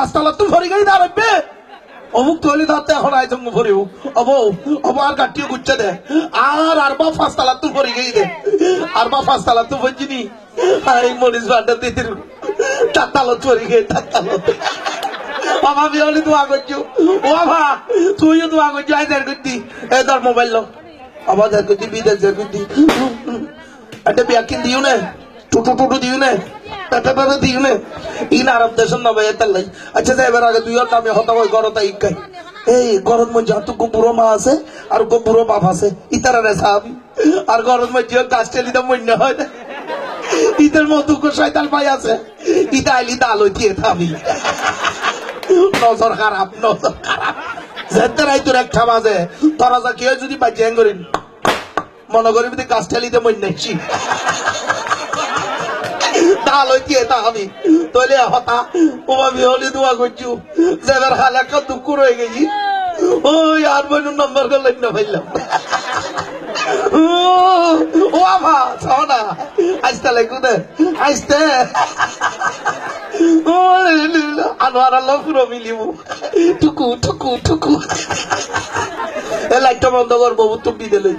রাস্তালা তো ভরি গাড়ি দাঁড়াবে। অমুক তলি ধরতে এখন আইসম বা ফাঁস তালা করছ। আই দের করতি। এ ধর মোবাইল লো। আবার দের করতি বিদেশ দের করতি। একটা ব্যাকিন দিও না। টুটু টুটু দিও না। দিও না। ইন আরব দেশের না ভাই লাই। আচ্ছা এবার আগে দুই নামে হতা হয় গরতা ইকাই। এই গরত মধ্যে হাতু বুড়ো মা আছে, আর বুড়ো বাপ আছে, ইতারা রে সাহাব আর গরত মধ্যে গাছ টেলিতে মন্য হয় না। ইতার কো শয়তান ভাই আছে। ইতা আইলি দাল হইতে থামি নজর খারাপ নজর খারাপ। যেতে রাই তোর একটা বাজে। তোরা যা কেউ যদি বাজিয়াং করিন মনে করি যদি গাছ টেলিতে তাহলে কি এটা আমি? তলে হতা, ওমা বিহলি দোয়া করছু। যেবার হালে একটা দুঃখ রয়ে গেছি। ওই আর বইন নম্বর করলেন না ও আমা লাগু দে আনোয়ার আল্লাহ পুরো মিলিব টুকু টুকু টুকু। এ, লাইটটা বন্ধ করব তুমি দিলে